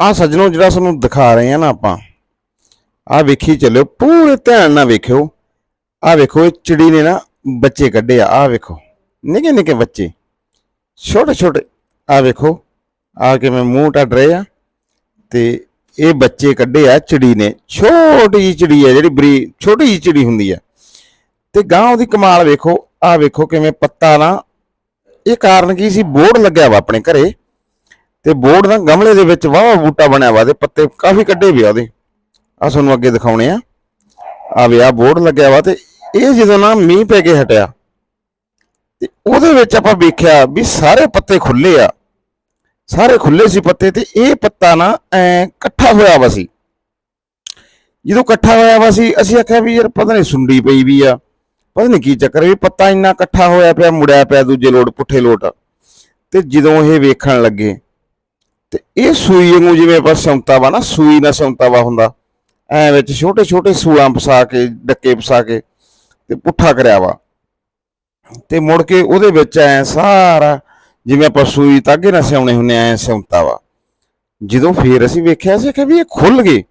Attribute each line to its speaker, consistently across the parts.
Speaker 1: ਆ ਸੱਜਣੋ, ਜਿਹੜਾ ਤੁਹਾਨੂੰ ਦਿਖਾ ਰਹੇ ਆ ਨਾ ਆਪਾਂ, ਆ ਵੇਖੀ ਚੱਲਿਓ, ਪੂਰੇ ਧਿਆਨ ਨਾਲ ਵੇਖਿਓ। ਆ ਵੇਖੋ, ਇਹ ਚਿੜੀ ਨੇ ਨਾ ਬੱਚੇ ਕੱਢੇ ਆ ਆ ਵੇਖੋ, ਨਿੱਕੇ ਨਿੱਕੇ ਬੱਚੇ, ਛੋਟੇ ਛੋਟੇ, ਆ ਵੇਖੋ, ਆ ਕਿਵੇਂ ਮੂੰਹ ਟੱਡ ਰਹੇ ਆ, ਤੇ ਇਹ ਬੱਚੇ ਕੱਢੇ ਆ ਚਿੜੀ ਨੇ, ਛੋਟੀ ਜਿਹੀ ਚਿੜੀ ਆ ਜਿਹੜੀ ਬਰੀ, ਛੋਟੀ ਜਿਹੀ ਚਿੜੀ ਹੁੰਦੀ ਆ। ਤੇ ਗਾਂ ਉਹਦੀ ਕਮਾਲ ਵੇਖੋ, ਆ ਵੇਖੋ ਕਿਵੇਂ ਪੱਤਾ ਨਾ, ਇਹ ਕਾਰਨ ਕੀ ਸੀ ਬੋਰਡ ਲੱਗਿਆ ਵਾ ਆਪਣੇ ਘਰੇ ਤੇ ਬੋਰਡ ਦਾ ਗਮਲੇ ਦੇ ਵਿੱਚ ਵਾਹ ਬੂਟਾ ਬਣਿਆ ਵਾ ਤੇ ਪੱਤੇ ਕਾਫੀ ਕੱਢੇ ਵੀ ਆ ਉਹਦੇ। ਆ ਤੁਹਾਨੂੰ ਅੱਗੇ ਦਿਖਾਉਣੇ ਆ। ਆ ਵੀ ਆ ਬੋਰਡ ਲੱਗਿਆ ਵਾ ਤੇ ਇਹ ਜਦੋਂ ਨਾ ਮੀਂਹ ਪੈ ਕੇ ਹਟਿਆ, ਤੇ ਉਹਦੇ ਵਿੱਚ ਆਪਾਂ ਵੇਖਿਆ ਵੀ ਸਾਰੇ ਪੱਤੇ ਖੁੱਲੇ ਆ। ਸਾਰੇ ਖੁੱਲੇ ਸੀ ਪੱਤੇ ਤੇ ਇਹ ਪੱਤਾ ਨਾ ਐ ਇਕੱਠਾ ਹੋਇਆ ਵਾ ਸੀ। ਜਦੋਂ ਇਕੱਠਾ ਹੋਇਆ ਵਾ ਸੀ, ਅਸੀਂ ਆਖਿਆ ਵੀ ਯਾਰ ਪਤਾ ਨਹੀਂ ਸੁੰਡੀ ਪਈ ਵੀ ਆ, ਪਤਾ ਨਹੀਂ ਕੀ ਚੱਕਰ ਵੀ ਪੱਤਾ ਇੰਨਾ ਇਕੱਠਾ ਹੋਇਆ ਪਿਆ, ਮੁੜਿਆ ਪਿਆ ਦੂਜੇ ਲੋਟ, ਪੁੱਠੇ ਲੋਟ। ਤੇ ਜਦੋਂ ਇਹ ਵੇਖਣ ਲੱਗੇ ਤੇ ਇਹ ਸੂਈ ਨੂੰ ਜਿਵੇਂ ਆਪਾਂ ਸਿਉਂਤਾ ਵਾ ਨਾ, ਸੂਈ ਨਾਲ ਸਿਉਂਤਾ ਵਾ ਹੁੰਦਾ। ਐ ਵਿੱਚ ਛੋਟੇ ਛੋਟੇ ਸੂਲਾਂ ਫਸਾ ਕੇ, ਡੱਕੇ ਫਸਾ ਕੇ ਤੇ ਪੁੱਠਾ ਕਰਿਆ ਵਾ। ਤੇ ਮੁੜ ਕੇ ਉਹਦੇ ਵਿੱਚ ਐ ਸਾਰਾ ਜਿਵੇਂ ਆਪਾਂ ਸੂਈ ਤਾਗੇ ਨਾਲ ਸਿਉਣੇ ਹੁੰਨੇ ਐ ਸਿਉਂਤਾ ਵਾ। ਜਦੋਂ ਫੇਰ ਅਸੀਂ ਵੇਖਿਆ ਸੀ ਕਿ ਵੀ ਇਹ ਖੁੱਲ ਗਏ।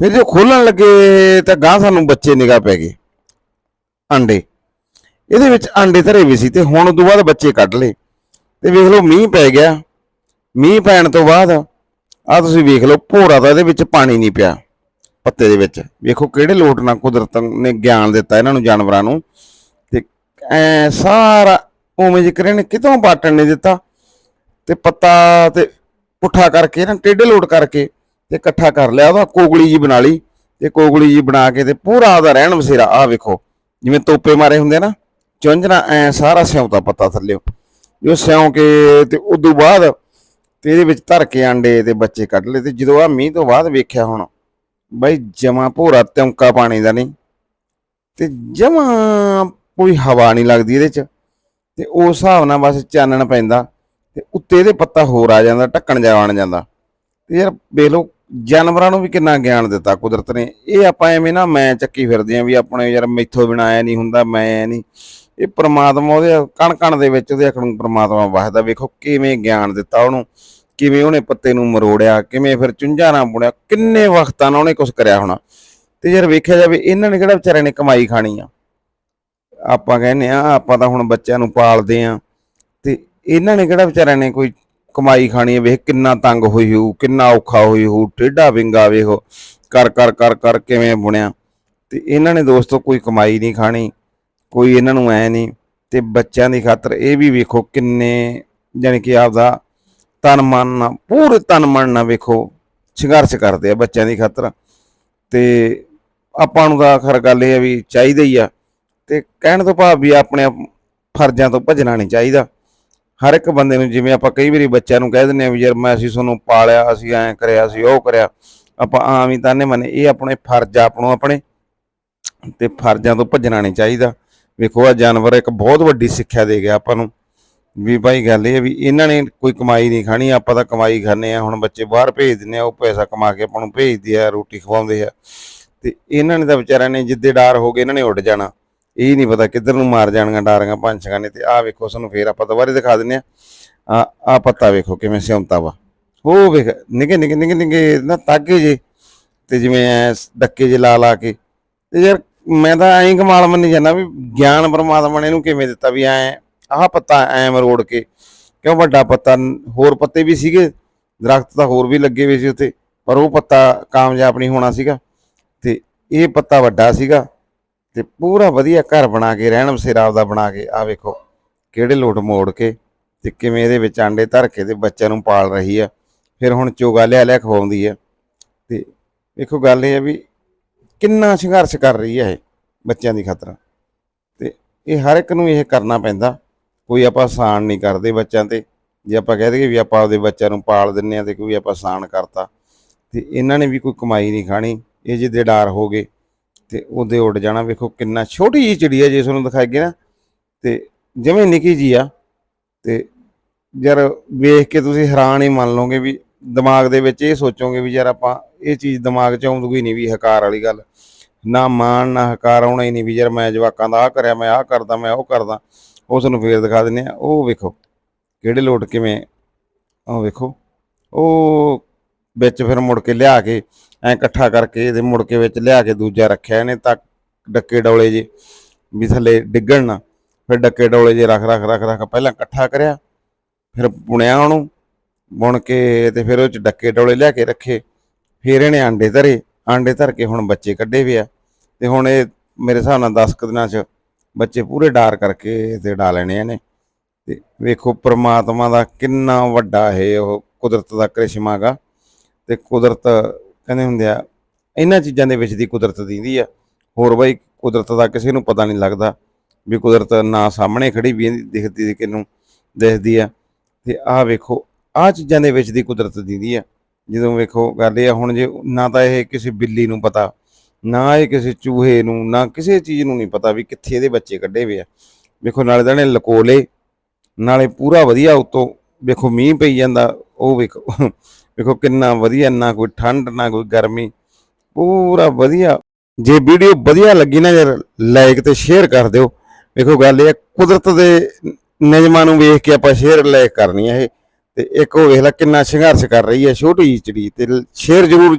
Speaker 1: ਫਿਰ ਜੇ ਖੋਲਣ ਲੱਗੇ ਤਾਂ ਗਾਂ ਸਾਨੂੰ ਬੱਚੇ ਨਿਗਾਹ ਪੈ ਗਏ। ਅੰਡੇ। ਇਹਦੇ ਵਿੱਚ ਅੰਡੇ ਧਰੇ ਵੀ ਸੀ ਤੇ ਹੁਣ ਉਦੋਂ ਬਾਅਦ ਬੱਚੇ ਕੱਢ ਲਏ। ਤੇ ਵੇਖ ਲਓ ਮੀਂਹ ਪੈ ਗਿਆ। ਮੀਂਹ ਪੈਣ ਤੋਂ ਬਾਅਦ ਆ ਤੁਸੀਂ ਵੇਖ ਲਓ, ਭੋਰਾ ਤਾਂ ਇਹਦੇ ਵਿੱਚ ਪਾਣੀ ਨਹੀਂ ਪਿਆ, ਪੱਤੇ ਦੇ ਵਿੱਚ। ਵੇਖੋ ਕਿਹੜੇ ਲੋਟ ਨਾਲ ਕੁਦਰਤ ਨੇ ਗਿਆਨ ਦਿੱਤਾ ਇਹਨਾਂ ਨੂੰ, ਜਾਨਵਰਾਂ ਨੂੰ। ਤੇ ਐ ਸਾਰਾ ਉਵੇਂ ਜਿਕਰ ਨੇ ਕਿਤੋਂ ਬਾਟਣ ਨਹੀਂ ਦਿੱਤਾ। ਤੇ ਪੱਤਾ ਤੇ ਪੁੱਠਾ ਕਰਕੇ ਨਾ, ਟੇਢੇ ਲੋਟ ਕਰਕੇ ਤੇ ਇਕੱਠਾ ਕਰ ਲਿਆ, ਉਹਦਾ ਕੋਗਲੀ ਜੀ ਬਣਾ ਲਈ। ਤੇ ਕੋਗਲੀ ਜੀ ਬਣਾ ਕੇ ਤੇ ਪੂਰਾ ਉਹਦਾ ਰਹਿਣ ਬਸੇਰਾ ਆ ਵੇਖੋ, ਜਿਵੇਂ ਤੋਪੇ ਮਾਰੇ ਹੁੰਦੇ ਨਾ ਚੁੰਝਣਾ ਐ ਸਾਰਾ ਸਿਉਂਤਾ ਪੱਤਾ ਥੱਲਿਓ। ਜੋ ਸਿਉਂ ਕੇ ਤੇ ਉਦੋਂ ਬਾਅਦ ਤੇ ਇਹਦੇ ਵਿੱਚ ਧਰ ਕੇ ਆਂਡੇ ਤੇ ਬੱਚੇ ਕੱਢ ਲਏ ਤੇ ਜਦੋਂ ਆ ਮੀਂਹ ਤੋਂ ਬਾਅਦ ਵੇਖਿਆ ਹੁਣ, ਬਈ ਜਮਾ ਭੋਰਾ ਤਿਉਂਕਾ ਪਾਣੀ ਦਾ ਨਹੀਂ, ਤੇ ਜਮਾ ਕੋਈ ਹਵਾ ਨਹੀਂ ਲੱਗਦੀ ਇਹਦੇ ਚ, ਤੇ ਉਸ ਹਿਸਾਬ ਨਾਲ ਬਸ ਚਾਨਣ ਪੈਂਦਾ, ਤੇ ਉੱਤੇ ਇਹਦੇ ਪੱਤਾ ਹੋਰ ਆ ਜਾਂਦਾ, ਢੱਕਣ ਜਾ ਬਣ ਜਾਂਦਾ। ਤੇ ਯਾਰ ਵੇਖ ਲਓ, ਜਾਨਵਰਾਂ ਨੂੰ ਵੀ ਕਿੰਨਾ ਗਿਆਨ ਦਿੱਤਾ ਕੁਦਰਤ ਨੇ, ਇਹ ਆਪਾਂ ਐਵੇਂ ਨਾ ਮੈਂ ਚੱਕੀ ਫਿਰਦੇ ਆਂ ਵੀ ਆਪਣੇ ਯਾਰ ਮੈਥੋਂ ਬਿਨਾਂ ਆਇਆ ਨਹੀਂ ਹੁੰਦਾ, ਮੈਂ ਐ ਨਹੀਂ। ਇਹ ਪ੍ਰਮਾਤਮਾ ਉਹਦੇ ਕਣ ਕਣ ਦੇ ਵਿੱਚ ਉਹਦੇ ਅਖਣ ਪ੍ਰਮਾਤਮਾ ਵਸਦਾ। ਵੇਖੋ ਕਿਵੇਂ ਗਿਆਨ ਦਿੱਤਾ ਉਹਨੂੰ, ਕਿਵੇਂ ਉਹਨੇ ਪੱਤੇ ਨੂੰ ਮਰੋੜਿਆ, ਕਿਵੇਂ ਫਿਰ ਚੁੰਝਾ ਨਾ ਬੁਣਿਆ, ਕਿੰਨੇ ਵਕਤਾਂ ਨਾਲ ਉਹਨੇ ਕੁਝ ਕਰਿਆ ਹੋਣਾ। ਤੇ ਯਾਰ ਵੇਖਿਆ ਜਾਵੇ, ਇਹਨਾਂ ਨੇ ਕਿਹੜਾ ਵਿਚਾਰਿਆਂ ਨੇ ਕਮਾਈ ਖਾਣੀ ਆ। ਆਪਾਂ ਕਹਿੰਦੇ ਆ, ਆਪਾਂ ਤਾਂ ਹੁਣ ਬੱਚਿਆਂ ਨੂੰ ਪਾਲਦੇ ਆ। ਤੇ ਇਹਨਾਂ ਨੇ ਕਿਹੜਾ ਵਿਚਾਰਿਆਂ ਨੇ ਕੋਈ ਕਮਾਈ ਖਾਣੀ ਹੈ ਵੇਖ ਕਿੰਨਾ ਤੰਗ ਹੋਈ ਹੋਊ, ਕਿੰਨਾ ਔਖਾ ਹੋਈ ਹੋਊ, ਟੇਢਾ ਵਿੰਗਾ ਵੇਖੋ। ਕਰ ਕਰ ਕਰ ਕਰ ਕਿਵੇਂ ਬੁਣਿਆ। ਤੇ ਇਹਨਾਂ ਨੇ ਦੋਸਤੋ ਕੋਈ ਕਮਾਈ ਨਹੀਂ ਖਾਣੀ। ਕੋਈ ਇਹਨਾਂ ਨੂੰ ਐ ਨਹੀਂ ਤੇ ਬੱਚਿਆਂ ਦੀ ਖਾਤਰ ਇਹ ਵੀ ਵੇਖੋ ਕਿੰਨੇ ਜਾਣੀ ਕਿ ਆਪਦਾ ਤਨ ਮਨ ਨਾਲ ਪੂਰੇ ਤਨ ਮਨ ਨਾਲ ਵੇਖੋ ਸੰਘਰਸ਼ ਕਰਦੇ ਆ ਬੱਚਿਆਂ ਦੀ ਖਾਤਰ। ਤੇ ਆਪਾਂ ਨੂੰ ਤਾਂ ਖਰ ਗੱਲ ਇਹ ਆ ਵੀ ਚਾਹੀਦਾ ਹੀ ਆ ਤੇ ਕਹਿਣ ਤੋਂ ਭਾਵ ਵੀ ਆਪਣੇ ਫਰਜ਼ਾਂ ਤੋਂ ਭੱਜਣਾ ਨਹੀਂ ਚਾਹੀਦਾ। ਹਰ ਇੱਕ ਬੰਦੇ ਨੂੰ ਜਿਵੇਂ ਆਪਾਂ ਕਈ ਵਾਰੀ ਬੱਚਿਆਂ ਨੂੰ ਕਹਿ ਦਿੰਦੇ ਆ ਵੀ ਯਾਰ ਮੈਂ ਅਸੀਂ ਤੁਹਾਨੂੰ ਪਾਲਿਆ, ਅਸੀਂ ਐਂ ਕਰਿਆ, ਅਸੀਂ ਉਹ ਕਰਿਆ, ਆਪਾਂ ਆਮ ਹੀ ਤਾਨੇ ਮਨੇ, ਇਹ ਆਪਣੇ ਫਰਜ਼ ਆਪਣੋ ਆਪਣੇ ਤੇ ਫਰਜ਼ਾਂ ਤੋਂ ਭੱਜਣਾ ਨਹੀਂ ਚਾਹੀਦਾ। ਵੇਖੋ ਆ ਜਾਨਵਰ ਇੱਕ ਬਹੁਤ ਵੱਡੀ ਸਿੱਖਿਆ ਦੇ ਗਿਆ ਆਪਾਂ ਨੂੰ। ਵੀ ਭਾਈ ਗੱਲ ਇਹ ਵੀ ਇਹਨਾਂ ਨੇ ਕੋਈ ਕਮਾਈ ਨਹੀਂ ਖਾਣੀ, ਆਪਾਂ ਤਾਂ ਕਮਾਈ ਖਾਣੇ ਆ ਹੁਣ ਬੱਚੇ ਬਾਹਰ ਭੇਜ ਦਿੰਦੇ ਆ, ਉਹ ਪੈਸਾ ਕਮਾ ਕੇ ਆਪਾਂ ਨੂੰ ਭੇਜਦੇ ਆ, ਰੋਟੀ ਖਵਾਉਂਦੇ ਆ। ਤੇ ਇਹਨਾਂ ਨੇ ਤਾਂ ਵਿਚਾਰਿਆਂ ਨੇ ਜਿੱਦੇ ਡਾਰ ਹੋ ਗਏ, ਇਹਨਾਂ ਨੇ ਉੱਡ ਜਾਣਾ। ਇਹ ਨਹੀਂ ਪਤਾ ਕਿੱਧਰ ਨੂੰ ਮਾਰ ਜਾਣਗੀਆਂ ਡਾਰੀਆਂ ਪੰਛੀਆਂ ਨੇ ਤੇ ਆਹ ਵੇਖੋ ਸਾਨੂੰ ਫੇਰ ਆਪਾਂ ਦੁਬਾਰੇ ਦਿਖਾ ਦਿੰਨੇ ਆ ਆ ਆ ਪੱਤਾ ਵੇਖੋ ਕਿਵੇਂ ਸਿਉਂਤਾ ਵਾ। ਉਹ ਵੇਖ ਨਿੱਕੇ ਨਿੱਕੇ ਨਿੱਕੇ ਨਿੱਕੇ ਨਾ ਤਾਗੇ ਜੇ, ਤੇ ਜਿਵੇਂ ਐ ਡੱਕੇ ਜੇ ਲਾ ਲਾ ਕੇ। ਤੇ ਯਾਰ ਮੈਂ ਤਾਂ ਐਂ ਕਮਾਲ ਮੰਨੀ ਜਾਂਦਾ ਵੀ ਗਿਆਨ ਪਰਮਾਤਮਾ ਨੇ ਇਹਨੂੰ ਕਿਵੇਂ ਦਿੱਤਾ ਵੀ ਐ, ਆਹ ਪੱਤਾ ਐ ਮਰੋੜ ਕੇ। ਕਿਉਂ ਵੱਡਾ ਪੱਤਾ? ਹੋਰ ਪੱਤੇ ਵੀ ਸੀਗੇ, ਦਰਖਤ ਤਾਂ ਹੋਰ ਵੀ ਲੱਗੇ ਹੋਏ ਸੀ ਉੱਤੇ ਪਰ ਉਹ ਪੱਤਾ ਕਾਮਯਾਬ ਨਹੀਂ ਹੋਣਾ ਸੀਗਾ। ਤੇ ਇਹ ਪੱਤਾ ਵੱਡਾ ਸੀਗਾ, ਤੇ ਪੂਰਾ ਵਧੀਆ ਘਰ ਬਣਾ ਕੇ, ਰਹਿਣ ਬਸੇਰਾ ਆਪਦਾ ਬਣਾ ਕੇ ਆ ਵੇਖੋ, ਕਿਹੜੇ ਲੋਟ ਮੋੜ ਕੇ ਤੇ ਕਿਵੇਂ ਇਹਦੇ ਵਿੱਚ ਆਂਡੇ ਧਰ ਕੇ ਤੇ ਬੱਚਿਆਂ ਨੂੰ ਪਾਲ ਰਹੀ ਆ। ਫਿਰ ਹੁਣ ਚੋਗਾ ਲਿਆ ਲਿਆ ਖਵਾਉਂਦੀ ਆ। ਤੇ ਵੇਖੋ ਗੱਲ ਇਹ ਆ ਵੀ ਕਿੰਨਾ ਸੰਘਰਸ਼ ਕਰ ਰਹੀ ਹੈ ਇਹ ਬੱਚਿਆਂ ਦੀ ਖਾਤਰ। ਤੇ ਇਹ ਹਰ ਇੱਕ ਨੂੰ ਇਹ ਕਰਨਾ ਪੈਂਦਾ। ਕੋਈ ਆਪਾਂ ਆਸਾਨ ਨਹੀਂ ਕਰਦੇ ਬੱਚਿਆਂ ਤੇ। ਜੇ ਆਪਾਂ ਕਹਿ ਦਈਏ ਵੀ ਆਪਾਂ ਆਪਦੇ ਬੱਚਿਆਂ ਨੂੰ ਪਾਲ ਦਿੰਨੇ ਆ ਤੇ ਕੋਈ ਆਪਾਂ ਆਸਾਨ ਕਰਤਾ। ਤੇ ਇਹਨਾਂ ਨੇ ਵੀ ਕੋਈ ਕਮਾਈ ਨਹੀਂ ਖਾਣੀ। ਇਹ ਜਿਹਦੇ ਡਾਰ ਹੋ ਗਏ ਤੇ ਉਹਦੇ ਉੱਡ ਜਾਣਾ। ਵੇਖੋ ਕਿੰਨਾ ਛੋਟੀ ਜਿਹੀ ਚਿੜੀ ਹੈ ਜੇ ਤੁਹਾਨੂੰ ਦਿਖਾਈ ਨਾ। ਤੇ ਜਿਵੇਂ ਨਿੱਕੀ ਜੀ ਆ। ਤੇ ਯਾਰ ਵੇਖ ਕੇ ਤੁਸੀਂ ਹੈਰਾਨ ਹੀ ਮੰਨ ਲਓਗੇ ਵੀ ਦਿਮਾਗ ਦੇ ਵਿੱਚ ਇਹ ਸੋਚੋਗੇ ਵੀ ਯਾਰ ਆਪਾਂ ਇਹ ਚੀਜ਼ ਦਿਮਾਗ 'ਚ ਆਉਂਦੀ ਨਹੀਂ ਵੀ ਹਕਾਰ ਵਾਲੀ ਗੱਲ। ਨਾ ਮਾਣ, ਨਾ ਹਕਾਰ ਆਉਣਾ ਹੀ ਨਹੀਂ ਵੀ ਯਾਰ ਮੈਂ ਜਵਾਕਾਂ ਦਾ ਆਹ ਕਰਿਆ, ਮੈਂ ਆਹ ਕਰਦਾ, ਮੈਂ ਉਹ ਕਰਦਾ। ਉਸ ਨੂੰ ਫੇਰ ਦਿਖਾ ਦਿੰਨੇ ਆ ਉਹ ਵੇਖੋ, ਕਿਹੜੇ ਲੋਟ ਕਿਵੇਂ ਉਹ ਵੇਖੋ। ਉਹ ਵਿੱਚ ਫਿਰ ਮੁੜ ਕੇ ਲਿਆ ਕੇ ਐ ਇਕੱਠਾ ਕਰਕੇ ਇਹਦੇ ਮੁੜ ਕੇ ਵਿੱਚ ਲਿਆ ਕੇ ਦੂਜਾ ਰੱਖਿਆ ਇਹਨੇ ਤਾਂ ਡੱਕੇ ਡੌਲੇ ਜੇ ਵੀ ਥੱਲੇ ਡਿੱਗਣ ਨਾ। ਫਿਰ ਡੱਕੇ ਡੌਲੇ ਜੇ ਰੱਖ ਰੱਖ ਰੱਖ ਰੱਖ ਪਹਿਲਾਂ ਇਕੱਠਾ ਕਰਿਆ, ਫਿਰ ਬੁਣਿਆ ਉਹਨੂੰ। ਬੁਣ ਕੇ ਤੇ ਫਿਰ ਉਹ ਚ ਡੱਕੇ ਡੌਲੇ ਲਿਆ ਕੇ ਰੱਖੇ। ਫਿਰ ਇਹਨੇ ਆਂਡੇ ਧਰੇ, ਆਂਡੇ ਧਰ ਕੇ ਹੁਣ ਬੱਚੇ ਕੱਢੇ ਵੀ ਆ। ਤੇ ਹੁਣ ਇਹ ਮੇਰੇ ਹਿਸਾਬ ਨਾਲ 10 ਕੁ ਦਿਨਾਂ ਚ ਬੱਚੇ ਪੂਰੇ ਡਾਰ ਕਰਕੇ ਤੇ ਡਾ ਲੈਣੇ ਇਹਨੇ। ਤੇ ਵੇਖੋ ਪ੍ਰਮਾਤਮਾ ਦਾ ਕਿੰਨਾ ਵੱਡਾ ਇਹ ਉਹ ਕੁਦਰਤ ਦਾ ਕ੍ਰਿਸ਼ਮਾ ਗਾ। ਤੇ ਕੁਦਰਤ ਕਹਿੰਦੇ ਹੁੰਦੇ ਆ, ਇਹਨਾਂ ਚੀਜ਼ਾਂ ਦੇ ਵਿੱਚ ਦੀ ਕੁਦਰਤ ਦਿੰਦੀ ਆ। ਹੋਰ ਬਈ ਕੁਦਰਤ ਦਾ ਕਿਸੇ ਨੂੰ ਪਤਾ ਨਹੀਂ ਲੱਗਦਾ ਵੀ ਕੁਦਰਤ ਨਾ ਸਾਹਮਣੇ ਖੜੀ ਵੀ ਦਿਖਦੀ ਤੇ ਕਿਨੂੰ ਦਿਖਦੀ ਆ। ਤੇ ਆਹ ਵੇਖੋ, ਆਹ ਚੀਜ਼ਾਂ ਦੇ ਵਿੱਚ ਦੀ ਕੁਦਰਤ ਦਿੰਦੀ ਆ। ਜਦੋਂ ਵੇਖੋ ਗੱਲ ਇਹ ਆ ਹੁਣ ਜੇ ਨਾ ਤਾਂ ਇਹ ਕਿਸੇ ਬਿੱਲੀ ਨੂੰ ਪਤਾ ਨਾ ਇਹ ਕਿਸੇ ਚੂਹੇ ਨੂੰ ਨਾ ਕਿਸੇ ਚੀਜ਼ ਨੂੰ ਨਹੀਂ ਪਤਾ ਵੀ ਕਿੱਥੇ ਇਹਦੇ ਬੱਚੇ ਕੱਢੇ ਹੋਏ ਆ। ਵੇਖੋ ਨਾਲੇ ਤਾਂ ਇਹਨੇ ਲਕੋਲੇ ਨਾਲੇ ਪੂਰਾ ਵਧੀਆ ਉਤੋਂ ਵੇਖੋ ਮੀਂਹ ਪਈ ਜਾਂਦਾ ਉਹ ਵੇਖੋ ਵੇਖੋ ਕਿੰਨਾ ਵਧੀਆ ਨਾ ਕੋਈ ਠੰਡ ਨਾ ਕੋਈ ਗਰਮੀ ਪੂਰਾ ਵਧੀਆ। ਜੇ ਵੀਡੀਓ ਵਧੀਆ ਲੱਗੀ ਨਾ ਯਾਰ ਲਾਈਕ ਤੇ ਸ਼ੇਅਰ ਕਰ ਦਿਓ। ਵੇਖੋ ਗੱਲ ਇਹ ਆ, ਕੁਦਰਤ ਦੇ ਨਿਯਮਾਂ ਨੂੰ ਵੇਖ ਕੇ ਆਪਾਂ ਸ਼ੇਅਰ ਲਾਈਕ ਕਰਨੀ ਹੈ ਇਹ। ਤੇ ਇੱਕ ਉਹ ਵੇਖ ਲੈ ਕਿੰਨਾ ਸੰਘਰਸ਼ ਕਰ ਰਹੀ ਹੈ ਛੋਟੀ ਜਿਹੀ ਚਿੜੀ ਤੇ ਸ਼ੇਰ ਜ਼ਰੂਰ